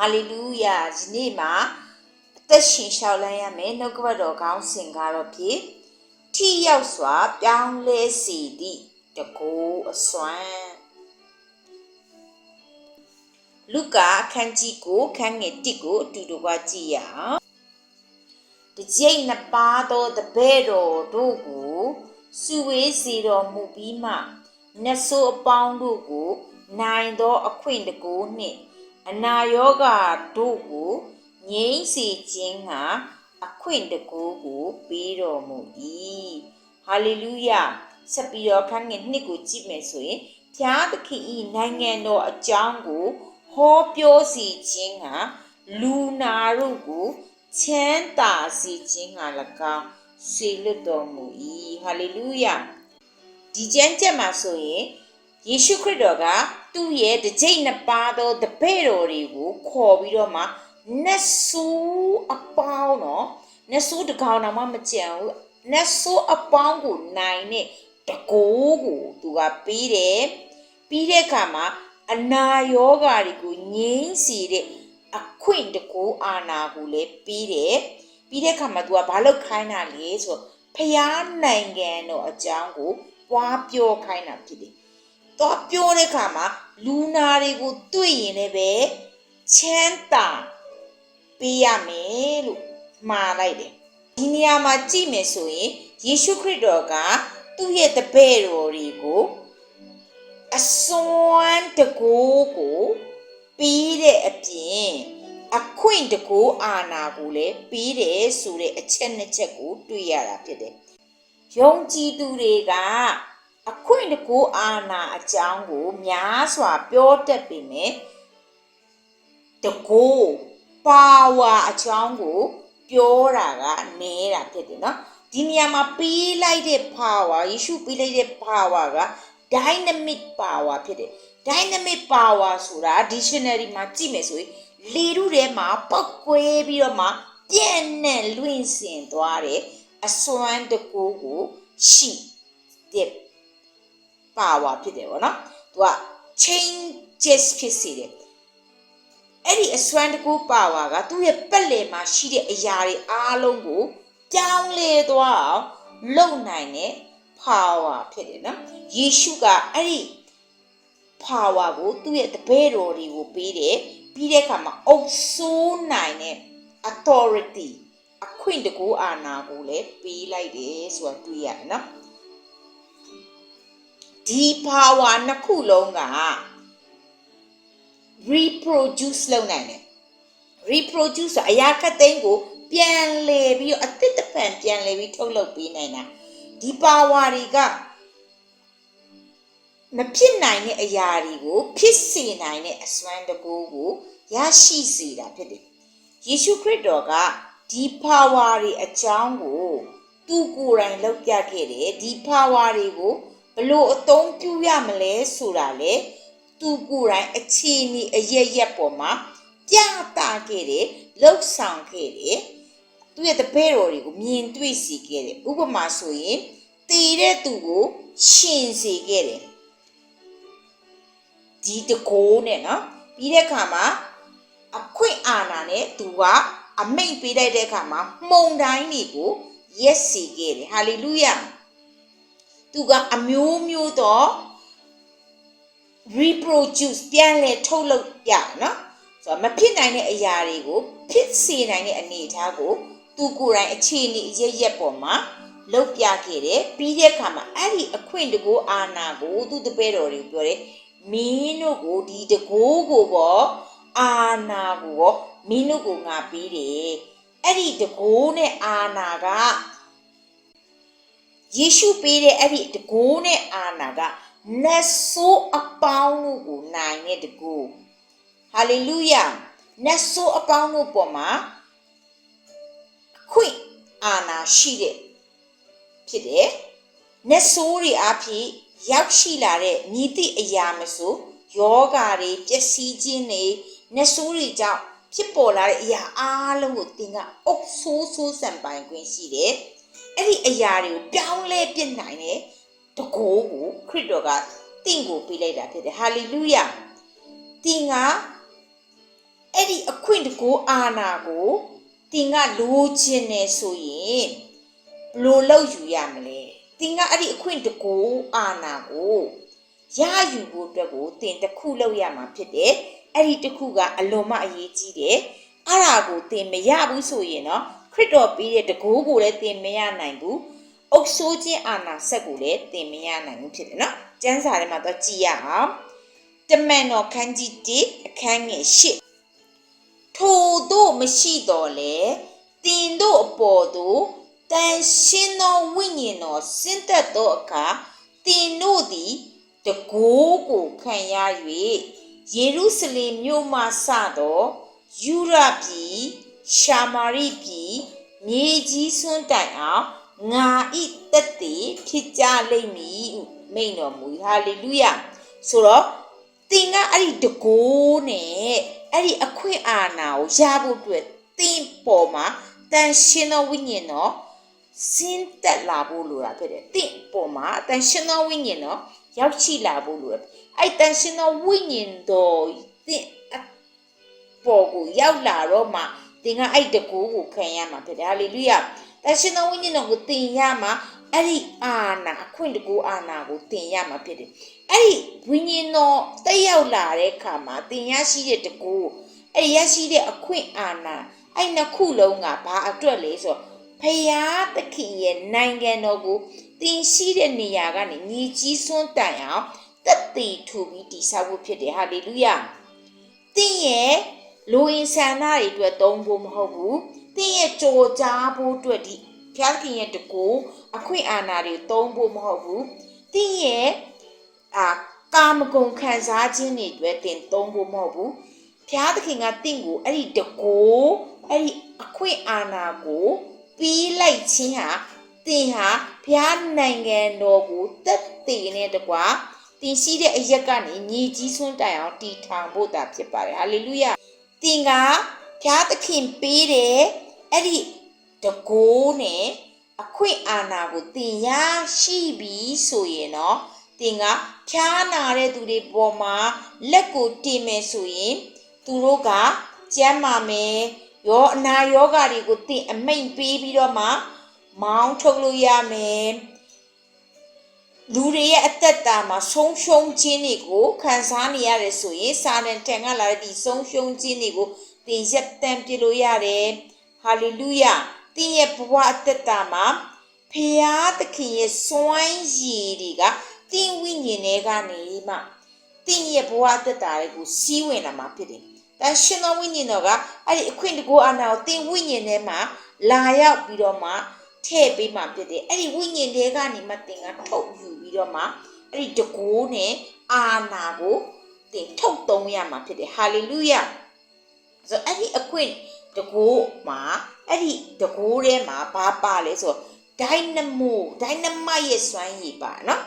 ဟာလေလုယာဒီနေ့မှာအသက်ရှင်လျှောက်လန်းရမယ်နှုတ်ကပတ်တော်ကောင်းစင်ကားတော့ဖြစ်ထိရောက်စွာ ပြောင်းလဲစီသည့်တကိုးအစွမ်းလူကာအခန်းကြီးကိုခန်းငယ်1ကိုအတူတူကကြည့်ရအောင်တကြိတ်နှစ်ပါးသောတပည့်တော်တို့ကိုစုဝေးစီတော်မူပြီးမှနတ်ဆိုးအပေါင်းတို့ကို နိုင်သောအခွင့်တကိုးနှင့် အနာယောဂတို့ကိုငြိမ်းစေခြင်းဟာအခွင့်တကူကိုပေးတော်မူ၏ဟာလေလုယဆက်ပြီးတော့ခန်းငယ်နှစ်ကိုကြည့်မယ်ဆိုရင်ဖျားသခင်ဤနိုင်ငံတော်အကြောင်းကိုဟောပြောစီခြင်းဟာလူနာတို့ကိုချမ်းသာစေခြင်းဟာ၎င်းစေလွတ်တော်မူ၏ဟာလေလုယဒီကျမ်းချက်မှာဆိုရင် ယေရှုခရစ်တော်ကသူ့ရဲ့တစ်ကြိမ်နှစ်ပါးသောတပည့်တော်တွေကိုခေါ်ပြီးတော့မှနတ်ဆိုးအပေါင်းနော်နတ်ဆိုးတကောင်တော့မှမကြံဘူးနတ်ဆိုးအပေါင်းကိုနိုင်တဲ့တကိုးကိုသူကပြီးတယ်ပြီးတဲ့အခါမှာအနာယောဂါတွေကိုငြိမ်းစီတဲ့အခွင့်တကိုးအာနာကိုလည်းပြီးတယ်ပြီးတဲ့အခါမှာသူကဘာလို့ခိုင်းတာလဲဆိုတော့ဖျားနိုင်ငံတော်အကြောင်းကိုပွားပြောခိုင်းတာဖြစ်တယ် တော့ပြောတဲ့ခါမှာလူနာတွေကိုတွေ့ရင်လည်းပဲချမ်းသာပေးရမယ်လို့မှားလိုက်တယ်ဒီနေရာမှာကြည့်မယ်ဆိုရင်ယေရှုခရစ်တော်ကသူ့ရဲ့တပည့်တော်တွေကိုအစွမ်းတကိုးကိုပေးတဲ့အပြင်အခွင့်တကိုးအာနာကိုလည်းပေးတယ်ဆိုတဲ့အချက်နှစ်ချက်ကိုတွေ့ရတာဖြစ်တယ်ယုံကြည်သူတွေက အခွင့်တကူအာနာအကြောင်းကိုများစွာပြောတတ်ပေမဲ့တကူပါဝါအကြောင်းကိုပြောတာကနဲတာဖြစ်တယ်နော်ဒီနေရာမှာပေးလိုက်တဲ့ power ယေရှုပေးလိုက်တဲ့ power က dynamic power ဖြစ်တယ် dynamic power ဆိုတာ dictionary မှာကြည့်မယ်ဆိုရင်လေထုထဲမှာပောက်ကွဲပြီးတော့မှပြန့်နှံ့လွင့်စင်သွားတယ်အစွမ်းတကူကိုရှိတဲ့ power ဖြစ်တယ်ဗောနော်။ तू က changes ဖြစ်စေတယ်။အဲ့ဒီအစွမ်းတကူ power ကသူ့ရဲ့ပက်လယ်မှာရှိတဲ့အရာတွေအားလုံးကိုပြောင်းလဲသွားအောင်လုပ်နိုင်တဲ့ power ဖြစ်တယ်နော်။ယေရှုကအဲ့ဒီ power ကိုသူ့ရဲ့တပည့်တော်တွေကိုပေးတယ်။ပြီးတဲ့အခါမှာအုပ်စိုးနိုင်တဲ့ authority အခွင့်တကူအာဏာကိုလည်းပေးလိုက်တယ်ဆိုတာတွေ့ရတယ်နော်။ ဒီ power နှစ်ခုလုံးက reproduce လုပ်နိုင်တယ် reproduce ဆိုအရာခတ်သိမ်းကို ပြန်လေပြီးတော့အသစ်တစ်ဖန်ပြန်လေပြီးထုတ်လုပ်ပေးနိုင်တာဒီ power တွေကမဖြစ်နိုင်တဲ့အရာတွေကိုဖြစ်စေနိုင်တဲ့အစွမ်းတကူကိုရရှိစေတာဖြစ်တယ်ယေရှုခရစ်တော်ကဒီ power တွေအကြောင်းကို သူကိုယ်တိုင်လုပ်ပြခဲ့တယ်ဒီ power တွေကို ဘလို့အသုံးပြုရမလဲဆိုတာလေသူကိုယ်တိုင်အခြေအနေအရရက်ပေါ်မှာပြသခဲ့တယ်လှုပ်ဆောင်ခဲ့တယ်သူရဲ့တပည့်တော်တွေကိုမြင်တွေ့စီခဲ့တယ်ဥပမာဆိုရင်တည်တဲ့သူကိုရှင်စေခဲ့တယ်ဒီတကိုးနဲ့နော်ပြီးတဲ့အခါမှာအခွင့်အာဏာနဲ့သူကအမိန့်ပေးလိုက်တဲ့အခါမှာမှုန်တိုင်းတွေကိုရက်စီခဲ့တယ်ဟာလေလုယာ သူကအမျိုးမျိုးတော့ reproduce ပြန်လဲထုတ်လုပ်ရနော်ဆိုတော့မဖြစ်နိုင်တဲ့အရာတွေကိုဖြစ်စေနိုင်တဲ့အနေအထားကိုသူကိုယ်တိုင်အခြေအနေအရရက်ပေါ်မှာလုပ်ပြခဲ့တယ်ပြီးတဲ့အခါမှာအဲ့ဒီအခွင့်တကူအာနာကိုသူတပည့်တော်တွေပြောတယ်မင်းတို့ကိုဒီတကူကိုပေါ့အာနာကိုပေါ့မင်းတို့ကိုငါပြီးတယ်အဲ့ဒီတကူနဲ့အာနာက ယေရှုပေးတဲ့အဲ့ဒီတကိုးနဲ့အာနာကနတ်ဆိုးအပေါင်းတို့ကိုနိုင်တဲ့တကိုးဟာလေလုယာနတ်ဆိုးအပေါင်းတို့ပေါ်မှာအခွင့်အာနာရှိတဲ့ဖြစ်တယ်နတ်ဆိုးတွေအဖြစ်ရောက်ရှိလာတဲ့မြည်သည့်အရာမဆိုယောဂါတွေပျက်စီးခြင်းတွေနတ်ဆိုးတွေကြောင့်ဖြစ်ပေါ်လာတဲ့အရာအားလုံးကိုသင်ကအုပ်ဆိုးဆိုးဆံပိုင်ခွင့်ရှိတယ် အဲ့ဒီအရာတွေကိုပြောင်းလဲပြစ်နိုင်တဲ့တကိုးကိုခရစ်တော်ကတင့်ကိုပေးလိုက်တာဖြစ်တယ်ဟာလေလုယာတင်ကအဲ့ဒီအခွင့်တကိုးအာနာကိုတင်ကလိုချင်နေဆိုရင်ဘလို့လောက်ယူရမလဲတင်ကအဲ့ဒီအခွင့်တကိုးအာနာကိုရယူဖို့အတွက်ကိုတင်တစ်ခုလောက်ရမှာဖြစ်တယ်အဲ့ဒီတစ်ခုကအလွန်မအရေးကြီးတယ်အဲ့ဒါကိုတင်မရဘူးဆိုရင်တော့ ရစ်တော်ပြီးတဲ့တကိုးကိုလည်းသင်မရနိုင်ဘူးအုပ်ဆိုးခြင်းအာဏာဆက်ကိုလည်းသင်မရနိုင်ဘူးဖြစ်တယ်နော်ကျမ်းစာထဲမှာတော့ကြည်ရအောင်တမန်တော်ခန်းကြီး1အခန်းငယ်8ထို့တို့မရှိတော်လေတင်တို့အပေါ်သို့တန်ရှင်သောဝိညာဉ်တော်ဆင်းသက်သောအခါတင်တို့သည်တကိုးကိုခံရ၍ယေရုရှလင်မြို့မှစသောယူရပြည် ရှာမာရိပြည်မြေကြီးစွန်းတိုင်အောင်ငါဤတက်တည်ဖြစ်ကြလိမ့်မည်ဟုမိန်တော်မူဟာလေလုယဆိုတော့တင်ကအဲ့ဒီတကိုးနဲ့အဲ့ဒီအခွင့်အာဏာကိုရဖို့အတွက်တင်ပေါ်မှာတန်ရှင်သောဝိညာဉ်တော်စင်းတက်လာဖို့လိုတာဖြစ်တယ်တင်ပေါ်မှာတန်ရှင်သောဝိညာဉ်တော်ရောက်ရှိလာဖို့လိုတယ်အဲ့တန်ရှင်သောဝိညာဉ်တော်တင်အပေါ်ကိုရောက်လာတော့မှတ င်ကအဲ့တကိုးကိုခံရမှာဖြစ်တယ်ဟာလေလုယတန်ရှင်သောဝိညာဉ်တော်ကိုတင်ရမှာအဲ့ဒီအာဏာအခွင့်တကူအာဏာကိုတင်ရမှာဖြစ်တယ်အဲ့ဒီဝိညာဉ်တော်တက်ရောက်လာတဲ့အခါမှာသင်ရရှိတဲ့တကူအဲ့ဒီရရှိတဲ့အခွင့်အာဏာအဲ့နှစ်ခုလုံးကဘာအတွက်လဲဆိုတော့ဖယားသခင်ရဲ့နိုင်ငံတော်ကိုသင်ရှိတဲ့နေရာကနေညီကြီးစွန်းတိုင်အောင်တက်တည်ထူပြီးတည်ဆောက်ဖို့ဖြစ်တယ်ဟာလေလုယသင်ရဲ့ လူအင်ဆန္ဒတွေအတွက်သုံးဖို့မဟုတ်ဘူးသင်ရဲ့ကြော်ကြားဖို့အတွက်ဒီဖျားခင်ရဲ့တကူအခွင့်အာဏာတွေသုံးဖို့မဟုတ်ဘူးသင်ရဲ့အာကာမဂုဏ်ခံစားခြင်းတွေအတွက်တင်သုံးဖို့မဟုတ်ဘူးဖျားသခင်ကတင့်ကိုအဲ့ဒီတကိုးအဲ့ဒီအခွင့်အာဏာကိုပြီးလိုက်ခြင်းဟာတင်ဟာဖျားနိုင်ငံတော်ကိုတက်တည်နေတကွာတင်ရှိတဲ့အရက်ကနေညီကြီးဆွန်းတိုင်အောင်တည်ထောင်ဖို့တာဖြစ်ပါတယ်ဟာလေလုယ တင်ကဖျားသခင်ပေးတယ်အဲ့ဒီတကိုးနဲ့အခွင့်အာဏာကိုတင်ရရှိပြီဆိုရင်တော့တင်ကဖျားနာတဲ့သူတွေပေါ်မှာလက်ကိုတင်မယ်ဆိုရင်သူတို့ကကျမ်းမာမယ်ရောအနာယောဂါတွေကိုတင်အမိန်ပေးပြီးတော့မှမောင်းထုတ်လို့ရမယ် လူတွေရဲ့အသက်တာမှာဆုံးရှုံးခြင်းတွေကိုခံစားနေရတယ်ဆိုရင်စာနန်တန်ကလာတဲ့ဒီဆုံးရှုံးခြင်းတွေကိုတင်ရက်တန်ပြလို့ရတယ်ဟာလေလုယတင်ရဲ့ဘဝအသက်တာမှာဖရာသခင်ရဲ့စွမ်းရည်တွေကတင်ဝိညာဉ်တွေကနေမှတင်ရဲ့ဘဝအသက်တာတွေကိုစီးဝင်လာမှာဖြစ်တယ်။ဒါရှင်သောဝိညာဉ်တော်ကအဲ့ဒီအခွင့်တကူအာဏာကိုတင်ဝိညာဉ်ထဲမှာလာရောက်ပြီးတော့မှ ထည့်ပေးမှဖြစ်တယ်။အဲ့ဒီဝိညာဉ်တွေကနေမှတင်ကထုတ်ယူပြီးတော့မှအဲ့ဒီတကူနဲ့အာဏာကိုတင်ထုတ်သုံးရမှာဖြစ်တယ်။ဟာလေလုယ။ဆိုအဲ့ဒီအခွင့်တကူမှာအဲ့ဒီတကူထဲမှာဘာပါလဲဆိုတော့ဒိုင်နမိုဒိုင်နမိုက်ရဲ့စွမ်းရည်ပါနော်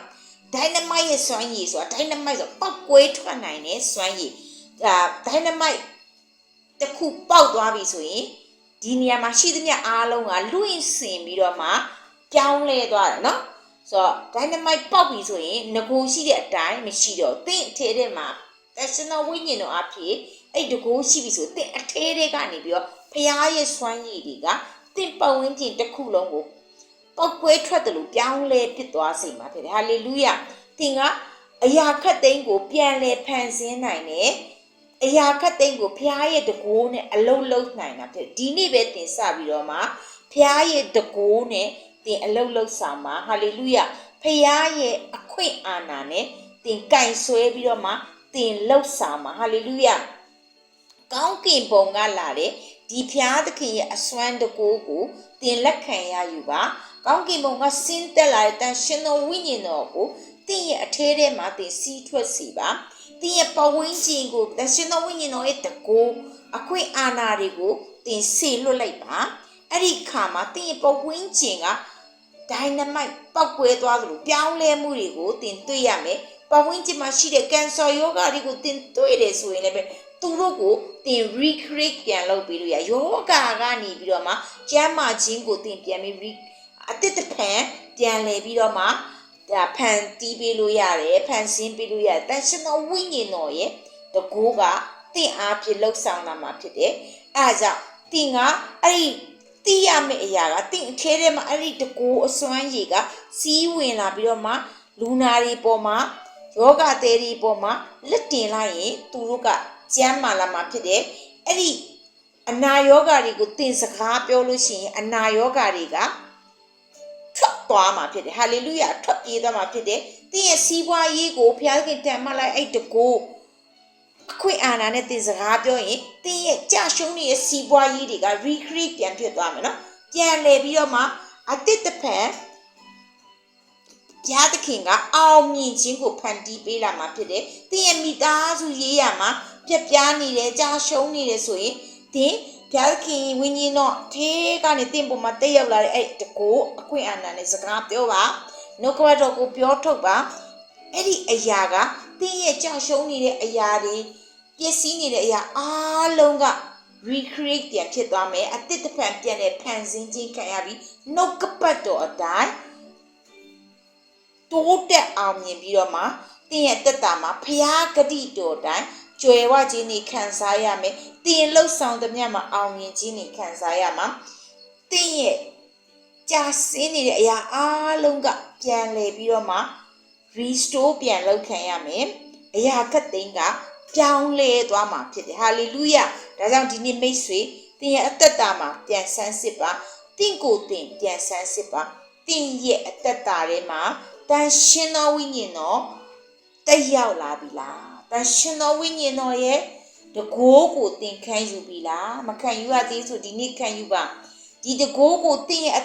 ဒိုင်နမိုက်ရဲ့စွမ်းရည်ဆိုတာဒိုင်နမိုက်ဆိုပောက်ကွဲထွက်နိုင်တဲ့စွမ်းရည်ဒါဒိုင်နမိုက်တစ်ခုပေါက်သွားပြီဆိုရင် ဒီနေရာမှာရှိသမျှအားလုံးကလွင့်စင်ပြီးတော့မှပြောင်းလဲသွားတယ်နော်ဆိုတော့ဒိုင်နမိုက်ပေါက်ပြီဆိုရင်ငကိုရှိတဲ့အတိုင်းမရှိတော့သင်အထဲထဲမှာ personal ဝိညာဉ်တော်အဖြစ်အဲ့ဒီတကိုးရှိပြီဆိုသင်အထဲထဲကနေပြီးတော့ဖျားရဲ့စွမ်းရည်တွေကသင်ပတ်ဝန်းကျင်တစ်ခုလုံးကိုပောက်ကွဲထွက်တယ်လို့ပြောင်းလဲဖြစ်သွားစေမှာဖြစ်တယ်ဟာလေလုယသင်ကအရာခတ်သိမ်းကိုပြန်လဲဖန်ဆင်းနိုင်တယ် အရာခတ်သိမ်းကိုဖျားရဲ့တကိုးနဲ့အလုံးလုံးနိုင်တာဖြစ်ဒီနေ့ပဲသင်စပြီးတော့မှဖျားရဲ့တကိုးနဲ့သင်အလုံးလုံးဆောင်မှာဟာလေလုယဖျားရဲ့အခွင့်အာဏာနဲ့သင်ကင်ဆွဲပြီးတော့မှသင်လှုပ်ဆောင်မှာဟာလေလုယကောင်းကင်ဘုံကလာတဲ့ဒီဖျားသခင်ရဲ့အစွမ်းတကိုးကိုသင်လက်ခံရယူပါကောင်းကင်ဘုံကဆင်းသက်လာတဲ့တန်ရှင်သောဝိညာဉ်တော်ကိုသင်ရဲ့အထဲထဲမှာသင်စီးထွက်စီပါ သင်ရဲ့ပဝင်းကျင်ကိုတန်ရှင်သောဝိညာဉ်တော်ရဲ့တကိုးအခွင့်အာဏာတွေကိုသင်ဆေလွတ်လိုက်ပါအဲ့ဒီခါမှာသင်ရဲ့ပဝင်းကျင်ကဒိုင်နမိုက်ပောက်ကွဲသွားသလိုပြောင်းလဲမှုတွေကိုသင်တွေ့ရမယ်ပဝင်းကျင်မှာရှိတဲ့ကန်ဆာယောဂါတွေကိုသင်တွေ့တယ်ဆိုရင်လည်းပဲသူတို့ကိုသင် recreate ပြန်လုပ်ပြီးလို့ရယောဂါကနေပြီးတော့မှကျမ်းမာခြင်းကိုသင်ပြန်ပြီးအတစ်တဖန်ပြန်လဲပြီးတော့မှ ဒါဖန်တီးပေးလို့ရတယ်ဖန်ဆင်းပေးလို့ရတယ်တန်ရှင်သောဝိညာဉ်တော်ရဲ့တကူကတင့်အားဖြင့်လှုပ်ဆောင်လာမှာဖြစ်တယ်အဲဒါကြောင့်တင်ကအဲ့ဒီသိရမယ့်အရာကတင့်အထဲထဲမှာအဲ့ဒီတကူအစွမ်းရည်ကစီးဝင်လာပြီးတော့မှလူနာတွေပေါ်မှာယောဂသည်တွေပေါ်မှာလက်တင်လိုက်ရင်သူတို့ကကျမ်းမာလာမှာဖြစ်တယ်အဲ့ဒီအနာယောဂါတွေကိုတင်စကားပြောလို့ရှိရင်အနာယောဂါတွေကထွက် သွားမှာဖြစ်တယ်ဟာလေလုယာထွက်ပြေးသွားမှာဖြစ်တယ်သင်ရဲ့စီးပွားရေးကိုဘုရားသခင်တန်မလိုက်အဲ့တကိုအခွင့်အာဏာနဲ့သင်စကားပြောရင်သင်ရဲ့ကြာရှုံးနေတဲ့စီးပွားရေးတွေက recreate ပြန်ဖြစ်သွားမယ်နော်ပြန်လဲပြီးတော့မှအတစ်တစ်ဖက်ဘုရားသခင်ကအောင်မြင်ခြင်းကိုဖန်တီးပေးလာမှာဖြစ်တယ်သင်ရဲ့မိသားစုရေးရမှာပြက်ပြားနေတယ်ကြာရှုံးနေတယ်ဆိုရင်သင် ဘုရားသခင်ဝိညာဉ်တော်ထေးကနေတင့်ပေါ်မှာတက်ရောက်လာတဲ့အဲ့တကိုအခွင့်အာဏာနဲ့စကားပြောပါနှုတ်ကပတ်တော်ကိုပြောထုတ်ပါအဲ့ဒီအရာကတင်းရဲ့ကြောက်ရှုံးနေတဲ့အရာတွေပျက်စီးနေတဲ့အရာအားလုံးက recreate ပြန်ဖြစ်သွားမယ်အတစ်တစ်ဖန်ပြန်တဲ့ဖန်ဆင်းခြင်းခံရပြီးနှုတ်ကပတ်တော်အတိုင်းတိုးတက်အောင်မြင်ပြီးတော့မှတင်းရဲ့တက်တာမှာဖျားဂတိတော်အတိုင်း ကြွယ်ဝခြင်းတွေခံစားရမယ်။တင်လှုပ်ဆောင်သမျှမှာအောင်မြင်ခြင်းတွေခံစားရမှာ။တင်ရဲ့ကြာစင်းနေတဲ့အရာအားလုံးကပြန်လဲပြီးတော့မှ restore ပြန်လုပ်ခံရမယ်။အရာခက်သိမ်းကပြောင်းလဲသွားမှာဖြစ်တယ်။ hallelujah ။ဒါကြောင့်ဒီနေ့မိတ်ဆွေတင်ရဲ့အသက်တာမှာပြန်ဆန်းစစ်ပါ။တင့်ကိုယ်တင်ပြန်ဆန်းစစ်ပါ။တင်ရဲ့အသက်တာထဲမှာတန်ရှင်းသောဝိညာဉ်တော်တက်ရောက်လာပြီလား။ တန်ရှင်တော်ဝိညာဉ်တော်ရဲ့တကိုးကိုသင်ခံယူပြီလားမခံယူရသေးဆိုဒီနေ့ခံယူပါဒီတကိုးကိုသင်ရဲ့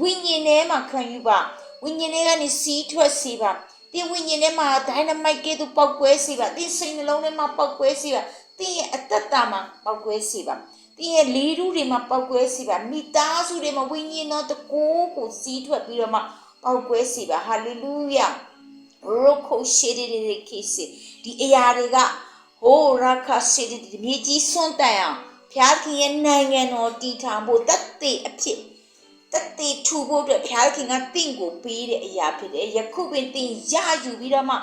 ဝိညာဉ်ထဲမှာခံယူပါဝိညာဉ်ထဲကနေစီးထွက်စေပါသင်ဝိညာဉ်ထဲမှာဒိုင်နမိုက်ကဲသို့ပောက်ကွဲစေပါသင်စိတ်နှလုံးထဲမှာပောက်ကွဲစေပါသင်ရဲ့အတ္တတာမှာပောက်ကွဲစေပါသင်ရဲ့လေးထုတွေမှာပောက်ကွဲစေပါမိသားစုတွေမှာဝိညာဉ်တော်တကိုးကိုစီးထွက်ပြီးတော့မှပောက်ကွဲစေပါဟာလေလုယာရိုခိုရှေ ဒီဒီခိစီဒီအရာတွေကဟိုရခစီဒီမြေကြီးစွန့်တန်အောင်ဖျားခင်ရဲ့နိုင်ငံတော်တည်ထောင်ဖို့တတ်သိအဖြစ်တတ်သိထူဖို့အတွက်ဖျားခင်ကတင့်ကိုပေးတဲ့အရာဖြစ်တယ်ယခုပင်တင်ရယူပြီးတော့မှ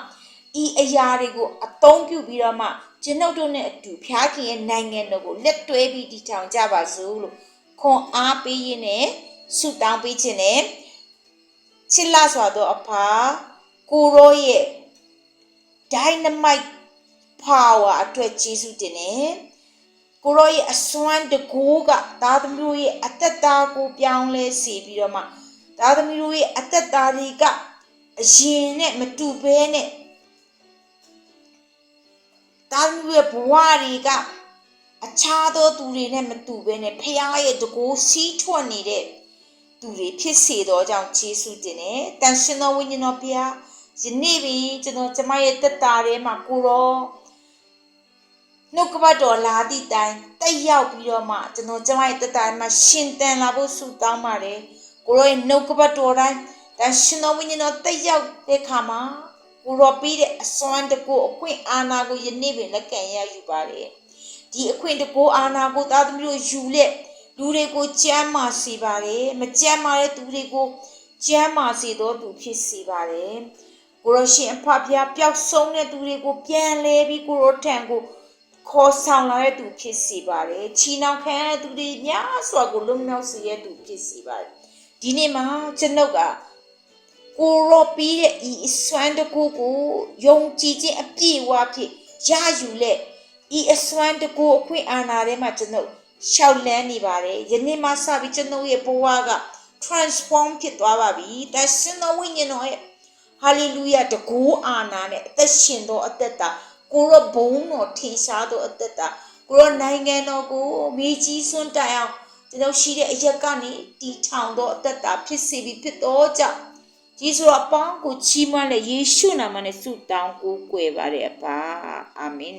ဤအရာတွေကိုအသုံးပြုပြီးတော့မှကျွန်ုပ်တို့နဲ့အတူဖျားခင်ရဲ့နိုင်ငံတော်ကိုလက်တွဲပြီးတည်ထောင်ကြပါစို့လို့ခွန်အားပေးရင်းနဲ့ဆုတောင်းပေးခြင်းနဲ့ချစ်လာစွာသောအဖာကိုရောရဲ့ dynamite power အတွက်ကျေးဇူးတင်တယ်ကိုရောရဲ့အစွမ်းတကူကသားသမီးတို့ရဲ့အသက်တာကိုပြောင်းလဲစေပြီးတော့မှသားသမီးတို့ရဲ့အသက်တာတွေကအရင်နဲ့မတူဘဲနဲ့သားသမီးရဲ့ဘဝတွေကအခြားသောသူတွေနဲ့မတူဘဲနဲ့ဖခင်ရဲ့တကူစီးထွက်နေတဲ့သူတွေဖြစ်စေတော့ကြောင့်ယေရှုတင်တယ်တန်ရှင်သောဝိညာဉ်တော်ဘုရား ယနေ့ပင်ကျွန်တော်ကျမရဲ့တက်တာထဲမှာကိုရောနှုတ်ကပတ်တော်လာသည့်တိုင်တက်ရောက်ပြီးတော့မှကျွန်တော်ကျမရဲ့တက်တာထဲမှာရှင်တန်လာဖို့ဆုတောင်းပါတယ်ကိုရောရဲ့နှုတ်ကပတ်တော်တိုင်းဒါရှင်တော်ဝိညာဉ်တော်တက်ရောက်တဲ့ခါမှာကိုရောပြီးတဲ့အစွမ်းတကူအခွင့်အာဏာကိုယနေ့ပင်လက်ခံရယူပါတယ်ဒီအခွင့်တကူအာဏာကိုသားသမီးတို့ယူလက်လူတွေကိုကြမ်းမာစေပါတယ်မကြမ်းမာတဲ့သူတွေကိုကြမ်းမာစေသောသူဖြစ်စေပါတယ် ကိုရရှင်အဖဖျားပျောက်ဆုံးတဲ့သူတွေကိုပြန်လဲပြီးကိုရထံကိုခေါ်ဆောင်လာတဲ့သူဖြစ်စီပါတယ်ချီနှောင်ခံရတဲ့သူတွေများစွာကိုလွတ်မြောက်စေတဲ့သူဖြစ်စီပါတယ်ဒီနေ့မှာကျွန်ုပ်ကကိုရောပြီးတဲ့ဤအစွမ်းတကူကိုယုံကြည်ခြင်းအပြည့်အဝဖြစ်ရယူလက်ဤအစွမ်းတကူအခွင့်အာဏာထဲမှာကျွန်ုပ်ရှောက်လန်းနေပါတယ်ယနေ့မှစပြီးကျွန်ုပ်ရဲ့ဘဝက transform ဖြစ်သွားပါပြီ။ဒါရှင်တော်ဝိညာဉ်တော်ရဲ့ ဟာလေလုယတကူအာနာနဲ့အသက်ရှင်သောအသက်တာကိုရောဘုံတော်ထင်ရှားသောအသက်တာကိုရောနိုင်ငံတော်ကိုမြေကြီးစွန့်တိုင်အောင်ကျွန်တော်ရှိတဲ့အရက်ကနေတီထောင်သောအသက်တာဖြစ်စေပြီးဖြစ်သောကြောင့်ယေရှုအပေါင်းကိုချီးမွမ်းလေယေရှုနာမနဲ့ဆုတောင်းကိုးကွယ်ပါရအပါအာမင်